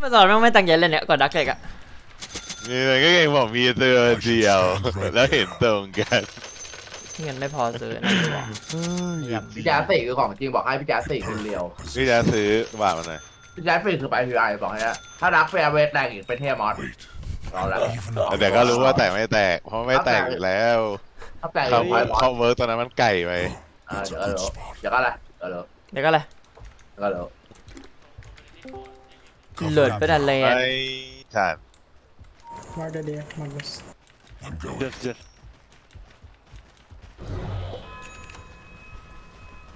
มาสอนแม่งไม่ตั้งใจเล่นเนี่ยกดดักเกกอะนี่มันก็ยังบอกมีตัวเดียว แล้วเห็นตรงกันเงินไม่พอซื้อนะกูบอกครับพี่แจ๊สสี่คือของจริงบอกให้พี่แจ๊สสี่คือเรียวพี่จะซื้อบาทมาหน่อยพี่แจ๊สสี่คือไปพีไอบอกให้นะถ้ารักแฟร์เวทแตกอีกเป็นเทมอส Wait, รอแล้ว even แต่ก็รู้ว่าแตกไม่แตก เพราะไม่แตกอยู่แล้วถ้าแตกเขาอีกไปบอสเขาเวิร์กตอนนั้นมันไก่ไปอ่า that's เดี๋ยว a ก็ good รู้ spot. เดี๋ยวก็อะไรเดี๋ยวก็รู้เดี๋ยวก็เลยเดี๋ยวก็รู้ หลุดไปดันเลไอ้นฉัน Margadia, Magnus. I'm going. Just, just.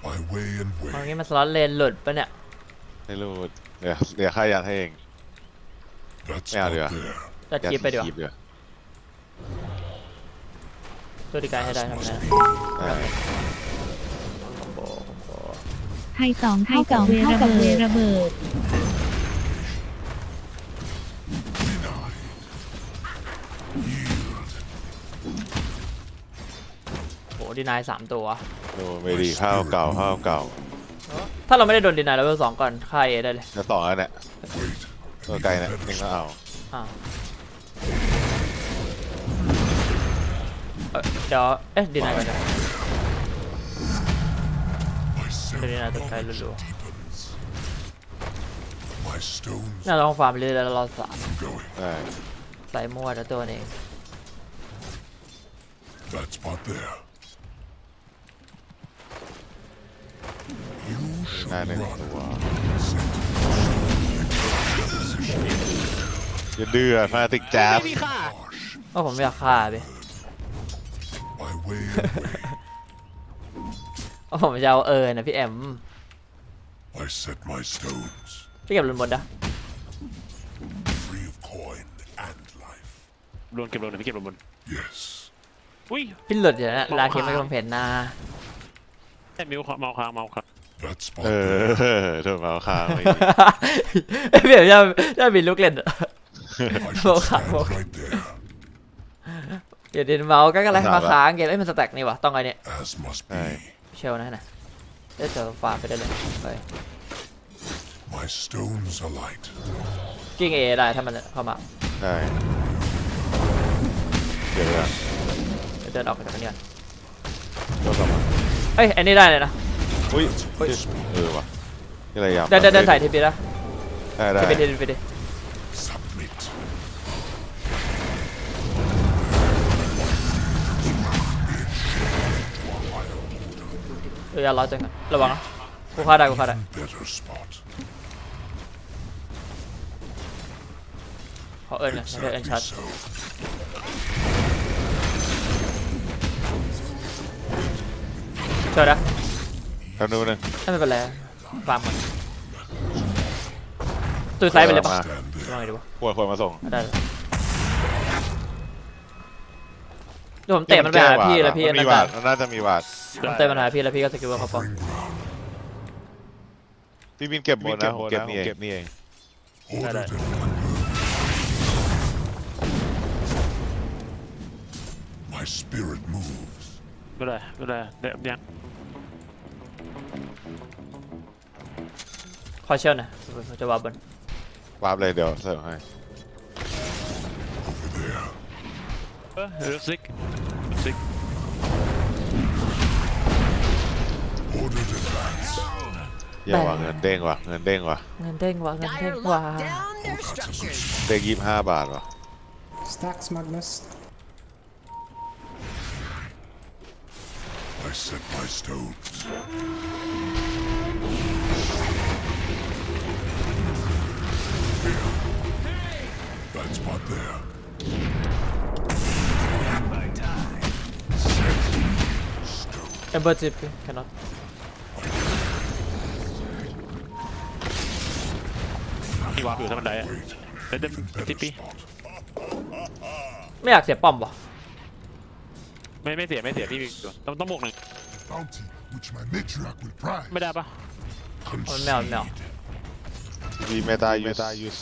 My way and ตรง way. นี้มันสล็อตเลนหลุดปะเนี่ย ไม่รู้เดี๋ยวเดี๋ยวข้ายันให้เอง That's Yeah, not yeah. there. จัดคลิปไปดีกว่ายัดคลิปเดี๋ยวตัวดีกายให้ได้ทำไงได้คอมโบคอมโบไทยสองเท่ากับเวระเบิด ดโหดีนายสามตัวดูไม่ดีข้าวเก่าข้าวเก่าถ้าเราไม่ได้โดนดีนายเลเวลสองก่อนค่ายเอได้เลยแล้วสองอันเนี่ย Wait, ตัวไกลเนี่ยเองก็เอาอ่าเอ่อเดี๋ยวเอ๊ะดีนายก่อนนะ my เดี๋ยวดีนายตัว self ไกลรัว deepens. My stones ๆน่าจะต้องฟาร์มไปเรื่อยๆแล้วเราสาม going. ได้ใส่มั่วแล้วตัวเอง That spot there. You ได้ should หนึ่ง run. ตัวอย่าดื้อฟาติกแจ๊บ Harsh. ก็ผมไม่อยากฆ่าไป My way and way. ก็ผมจะเอาเออนะพี่แอม I set my stones พี่เก็บหลุนบนนะ free of coin and life. โดนเก็บโดนพี่เก็บโดนบน Yes. อุ้ยพี่หลุดอยู่นะลาเทียไม่กำเพนหน้าแต่มิวเมาค้างเมาค้าง That spot เอ there. อโดนเมาค้างไปพี่แอมจะจะบินลูกเล่น I Well, should stand well. right there, เดี๋ยวดินเมาส์ก็กำลังมาค้างเกมเอ้ยมันสแต็กนี่วะต้องไงเนี่ย as must Aye. be. เชลนะนะเดี๋ยวเจอฟาร์มไปได้เลยไป My stones alight. กิ้งเอได้ถ้ามันเข้ามาได้เดี๋ยวก่อนเดี๋ยวเดินออกจากนี้ก่อนก็กลับมาเอ้ยอันนี้ได้เลยนะ อุ้ยเฮ้ย เออว่ะนี่อะไรยำเดินเดินเดินใส่ทีพีนะได้ได้ทีพีทีพีที Submit. เอออย่าล้อจังกันระวังนะกูฆ่าได้กูฆ่าได้ Better spot. ขอเอิญกันเดี๋ยวเอิญ Exactly ชัด so. เจอนะแป๊บนึงนึงไม่เป็นไรฟาร์มมันตัวไซส์ไปเลยปะมา Stand ลอง there. ไงดีวะควรควรมาส่ง ได้เลยเดี๋ยวผมเตะมันไปหาพี่แล้วพี่มันนั่มีนบาจะทมันน่าจะมีบาทผมเตะมันหาพี่แล้วพี่ก็สกิลว่าเขาป้อง Covering ground. พี่บินเก็บบนนะผมเก็บนี่เองเก็บนี่เอง Ordered Right. and maneuvered. My spirit moves. ไม่ได้ไม่ได้เดี๋ยวยัง ขอเชี่ยวหนะผมจะวาบนวาร์ปเลยเดี๋ยวเสิร์ฟให้ Over there. เออเรือซิกซิก Ordered advance. เยี่ยว่ะเงินเด้งว่ะเงินเด้งว่ะเงินเด้งว่ะเงินเด้ง Dire ว่ะ locked down their structures. เด้งยี่สิบห้าบาทว่ะ Stacks, Magnus. I set my stones. That spot there. เอเบอร์จิปแค่นั้นที่วาร์ปอยู่ท่าบันไดอะ Wait. เดี๋ยวเดี๋ยว Even ทิป better ปี้ spot. ไม่อยากเสียป้อมว่ะไม่ไม่เสียไม่เสียพี่ต้องต้องบวกหนึ่ง Bounty, which my matriarch will prize. ไม่ได้ปะ มันไม่เอาไม่เอามีเมตายูเมตายูส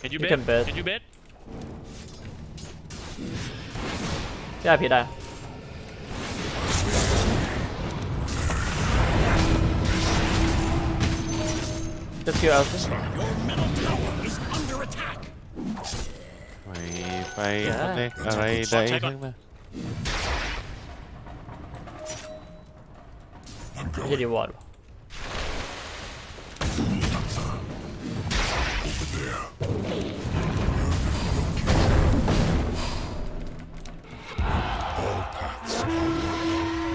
เห็นยู You เบส can bet เห็นยูเบสพี่อาพีได้ just kill us ไม่ไปอะไรอะไรใดทั้งนั้น I'm ไม่ going ใช่ดีวอร์ด there. All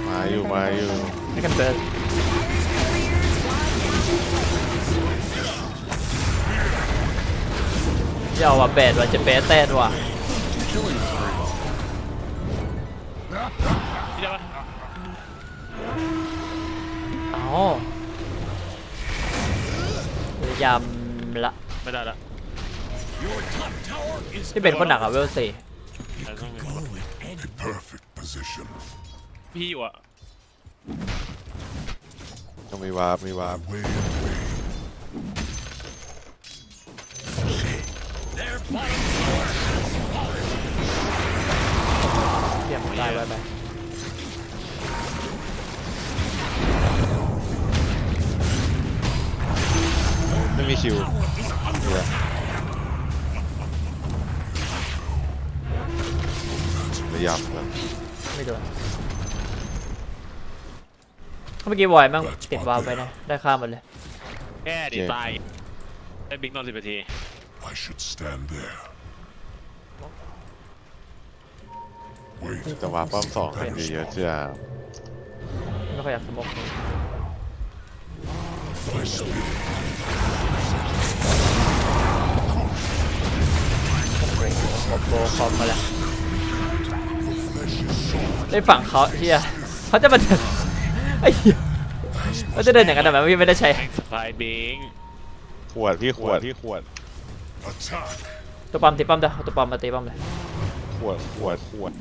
มาอยู่มาอยู่ไม่กันเปิดเดี๋ยวว่ะเบสว่ะจะเบสเต้นว่ะที่ได้ปะเอ้าพยายามละ ไม่ได้ละ ที่เป็นคนหนักอะเวลสี่แต่ต้องมี a perfect position. พี่อยู่อะต้องมีวาร์ปมีวาร์ป Way and way. เตรียมตายไปไปไม่มีคิวนี่แหละพยา ยามกันไม่โดนเมื่อกี้วอยมั่งติดวาล์วไปนะ ได้ข้ามหมดเลยแค่ดีตาย ได้บิ๊กนอนสิบนาที I should stand there. Wait, แต่วาร์ปป้อมสองกันเยอะๆจ้าไม่ค่อยอยากสมอง my speed. โบคอมมาแล้ว ได้ฝั่งเขาเฮียเขาจะมาเดินไอ้เหี้ยเขาจะเดินอย่างนั้นทำไมพี่ไม่ได้ใช้แม่งสปายบิ๊กขวดพี่ขวดพี่ขวด Attack. ตัวปั๊มตีปั๊มเด้อเอาตัวปั๊มมาตีปั๊มเลยขวดขวดขวด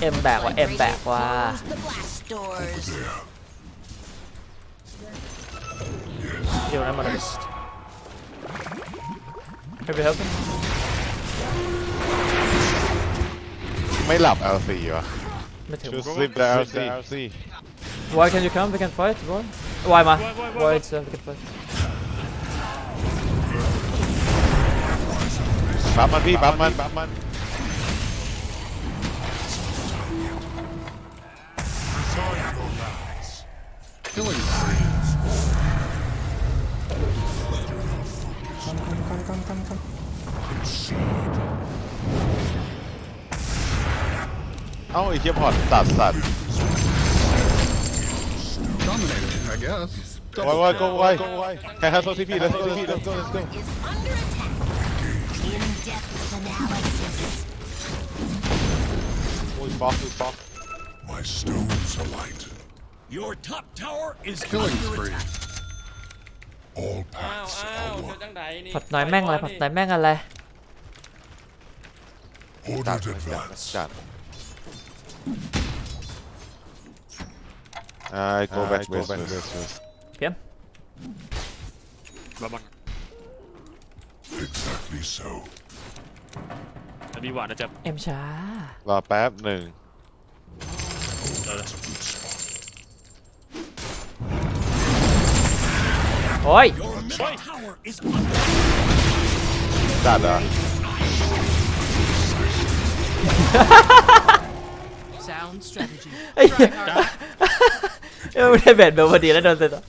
เอ็มแบกว่าเอ็มแบกว่า Close the blast doors. There. อยู่นั้นหมดเลยให้ไป ไม่หลับ LC วะ ไม่ถึง ชูสลิปแล้ว LC Why can you come we can fight Why Why มา Why it's uh, we can fight บัฟมันพี่บัฟมันบัฟมัน เอ้าไอ้เชี่ยพอร์ตตัดสัตว์ Dominated, I guess. วายวายก็วายใครครับโซทีพี let's go let's go let's go let's go Is under attack. In-depth analysis. โอ้ยบล็อกบล็อก My stones alight. Your top tower is killing spree. All paths are one. ผัดน้อยแม่งอะไรผัดน้อยแม่งอะไรจัด Ordered จัด advance. จัด I go back west west west เพียมระวัง Exactly so. แต่มีหวานนะจ๊ะเอ็มช้ารอแป๊บหนึ่ง That's a good spot. โอ้ย Your middle tower is จัดเหรอ Sound strategy. ไอ้เหี้ยเอ้ยไม่ได้เบ็ดเบลพอดีแล้วโดนเซนต่อ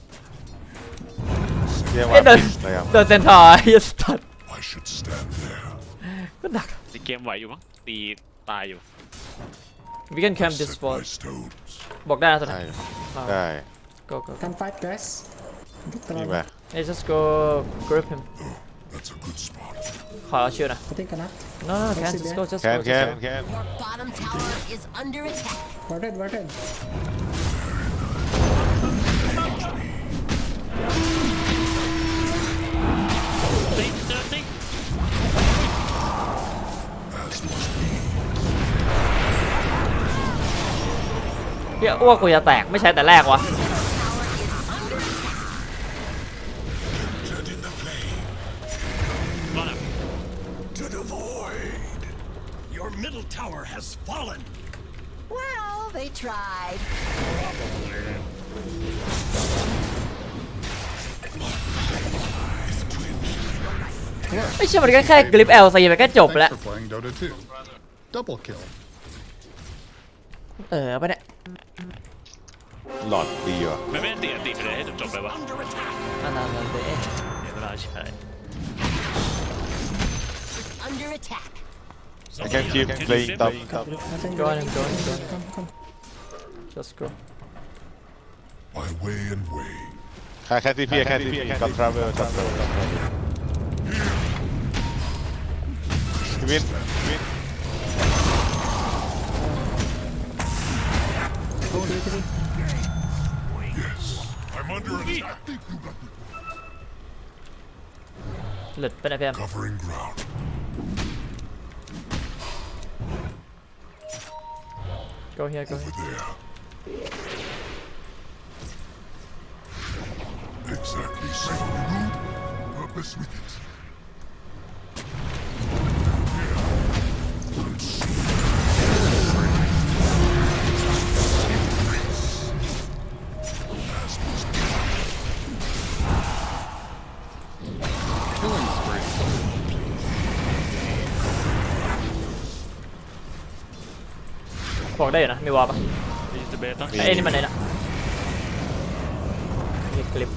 เรียกเอ้ว่ายโดนนะครับโดนเซนทอร์ไอ้เหี้ยสตัด I should stand there. ก็หนักตีเกมไหวอยู่มั้งตีตายอยู่ we can camp this Set spot my stones. บอกได้นะตัวนั้ได้นได้ go go Can fight, guys. Get นี่ around. มา hey just go grip him That's a good spot. ขอชิวนะ I think enough. no no can just go just แคน go แคน just go แคน Your bottom tower is under attack. Warded, warded. ก็แค่กริปเอลซีไปก็จบ Thanks แล้ว for playing Dota 2. Double kill. เออปะเนี่ยหลอดดีว่ะไม่ไม่ตีตีไปเลยให้จบๆไปวะอันนั้นมันเป็นเอ๊ะเดี๋ยวเวลาใช่ Under attack. I can keep playing top top Nothing. Go on, nothing. go on, go on. Come, come. just go My way and way. แค่แค่ที่พี่แค่ที่พี่กับ travel travel travel พี่วินพี่วิน I'm under attack. หลุดไปไหนเพี่ยม Covering ground. go here go Over here there. Exactly so. Rude. Purpose with it. บอกได้อยู่นะ มีวอลปะมีสเบสต้องไอ้ยนี่มันไหนนะมีคลิป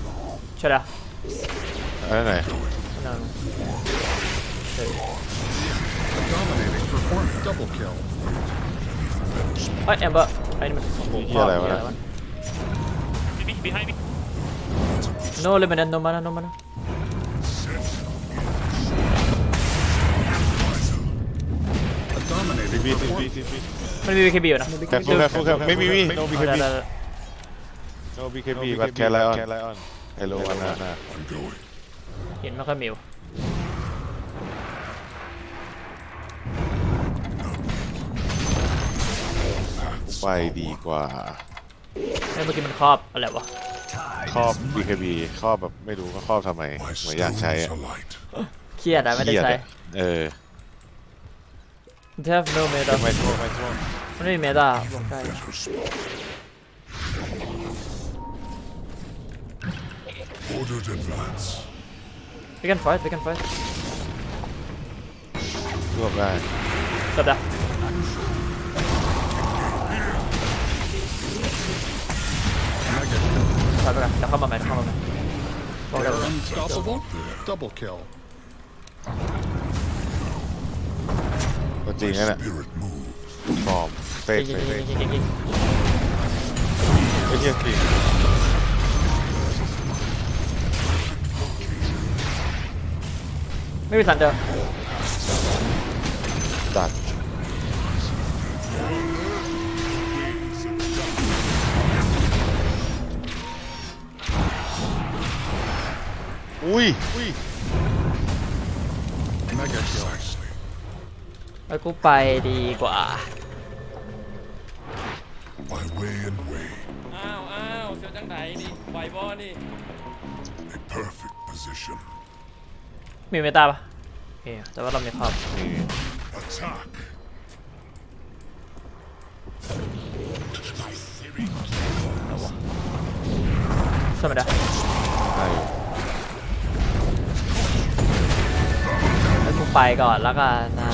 ใช่ไหมอันไหนนั่น Dominating performance. Double kill. เอ้ยแอมเบอร์ไอ้นี่มันเฮียอะไรวะมีมีให้มีโน่เลยมันโนมานะโนมานะ A dominating พี่พี่พี่ performance. พี่มันมีวีคบีอยู่นะแค่ฟูแค่ฟูแค่ไม่มีมี no เอา BKB ได้ได้ได้ no BKB but carry on hello อันนั้นนะ I'm going. เห็นไม่ค่อยมีวไปดีกว่าไอ้เมื่อกี้มันครอบอะไรวะครอบ BKB ครอบแบบไม่รู้ว่าครอบทำไม My เหมือนอยากใช้ stones อะ alight. เครียดอะไม่ได้เครียใช้อะเออ They have no meta. Wait, wait, wait, wait. Não tem meta, blockade. Ordered advance. We can fight, we can fight. Go back. Stop that. Tá, tá, tá, calma mais, calma mais. Unstoppable, double kill. ตัวจริงนั่นแหละ Spirit move. ฟอร์มเฟกยิงเฟยิกงเฟกยิงยิงยิงไอ้เหี้ยจริงไม่มีสันเดอร์ดัดอุ้ยอุ้ย Mega kill. Precisely. แล้วกูไปดีกว่า My way and way. อ้าวอ้าวเสียวจังไหนนี่ไหวบอนี่ A perfect position. มีเมตาปะโอเคแต่ว่าเรามีครอบนี่ Attack. ใช่ไหมเด้อได้อยู่แล้วกูไปก่อนแล้วกันนะ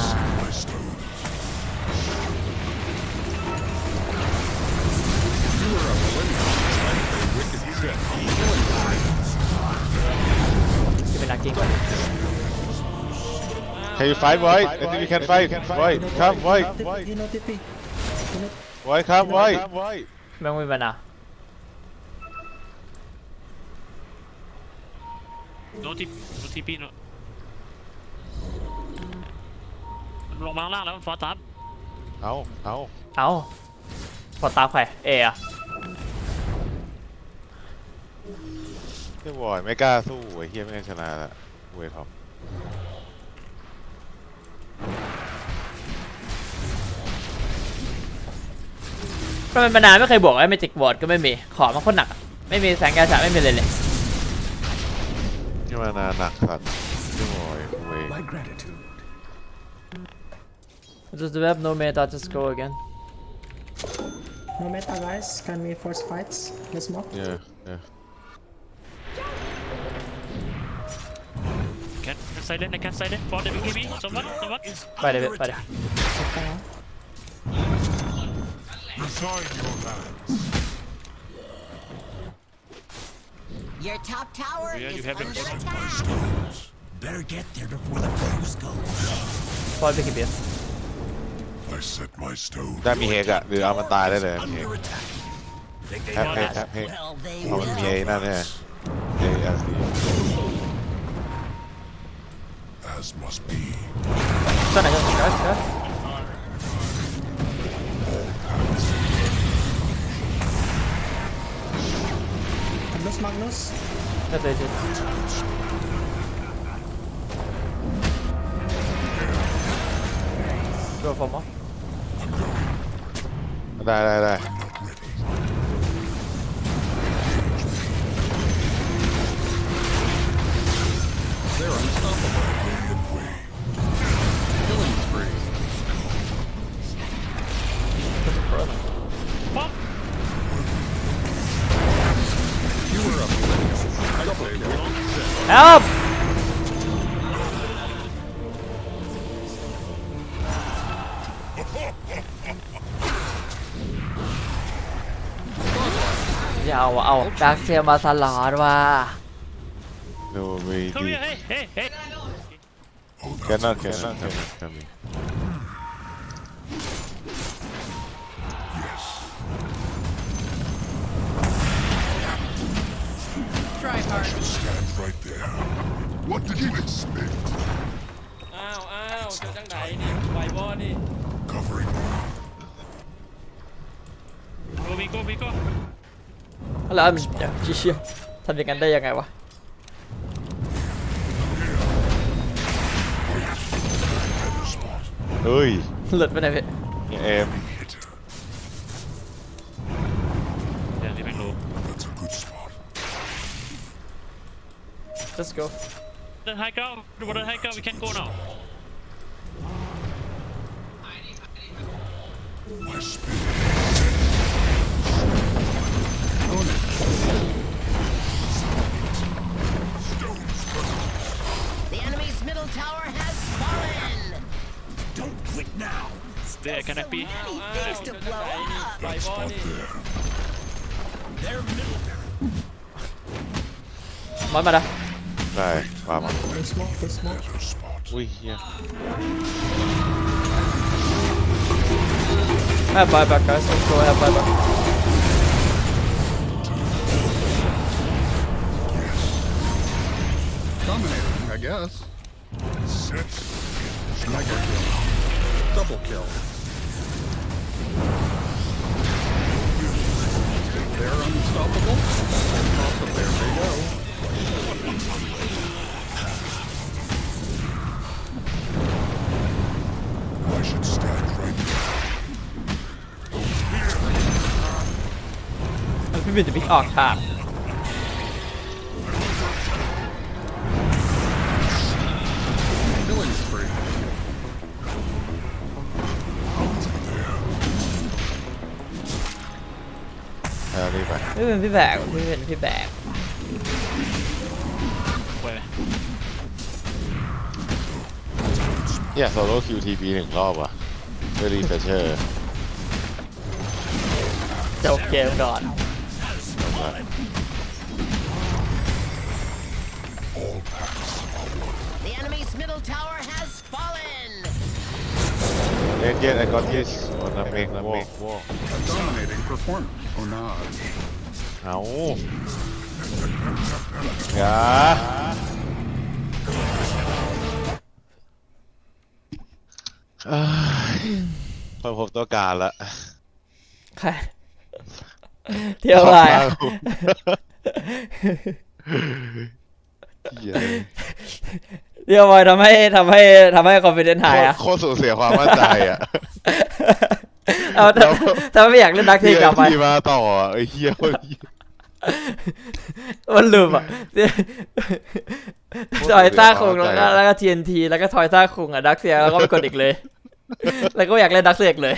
ที่เป็นนักกิ้งก่อน Can you fight White I think we can fight White come White You know TP. White come White White แม่งไม่มีปัญหาโน้ตที่โน้ตที่พี่โน้ตมันลงมาข้างล่างแล้วมันฟอร์ตับเอาเอาเอาพอตามใครเออะ เฮียบอยไม่กล้าสู้ไอ้เฮียไม่งั้นชนะละเวทท็อปก็เป็นปัญหาไม่เคยบอกไอ้เมจิกบอร์ดก็ไม่มี ของมันโคตรหนักอะไม่มีแสงกาชาไม่มีเลยเลย นี่มันหนักสัตว์เฮียบอยเว้ย My gratitude. just have no meta just go again No meta, guys. Can we force fights? Let's smoke. yeah yeah silent I can silent for the BKB someone someone ไปเลยไปเลย Okay. Resign your lands. Your top tower Yeah, you is have it. under attack. Better get there before the fuse goes. ฟอลไปกี่เบีย I set my stone. ถ้ามีเฮกอะหรือเอามันตายได้เลยมีเฮก Under attack. Think they แทบเฮกแทบเฮก Well, they เพราะมันมีไอ้ will. นั่นเนี่ยเอเอสดี as must be. ตัวไหนกันเกิดเกิด Magnus, Magnus. เกิดเลยจิตัวฟอร์มอได้ได้ได้ They're unstoppable. Sit. แอลอย่าเอาเอาดักเซียมาสลอดว่ะ no way come here hey hey hey cannot cannot cannot coming Stand right there. What did you expect? อ้าวอ้าวเจอจังไหนนี่ไหวบอนี่ Covering me. go we go we go แล้วมันเชี่ยทำอย่างนั้นได้ยังไงวะ เฮ้ย หลุดไปไหนพี่เอ็ม Let's go. The hike out. What the hike out? We can't go now. The enemy's middle tower has fallen. Don't quit now. There, can it be? Many oh, things there. นมาละได้ว่ามา They smoke, they smoke. Better spot. อุ้ยเฮีย have buyback guys let's go have buyback Dominating, I guess. Set. Mega kill. Double kill. They're unstoppable. Also, there they go. บินจะพิกออกทาง Killing spree. เอานี่ไปไม่เป็นพี่แบกไม่เป็นพี่แบกไปไหมเนี่ยโซโล่คิวทีพีหนึ่งรอบว่ะเพื่อรีเฟชเชอร์ จบเกมก่อน The enemy's middle tower has fallen. เล่นเย็นไอ้ก้อนที่วันนั้นเองวอกวอก A dominating performance. Oh, nah. เอาอย่าเอ้ยพอพบตัวการละใคร เที่ยวอะไรอะเหี้ยเที่ยวไปทำให้ทำให้ทำให้คอนฟิเดนซ์หายอะโคตรสูญเสียความมั่นใจอะเอาถ้าถ้าไม่อยากเล่นดักเทเฮีกยกลับไป ที่มาต่ออะไอ้เฮียเว้ยมันลืมอะทอยซ่าคุงแล้วก็แล้วก็ TNT แล้วก็ทอยซ่าคุงอะดักเซียแล้วก็ไปกดอีกเลย แล้วก็อยากเล่นดักเซียอีกเลย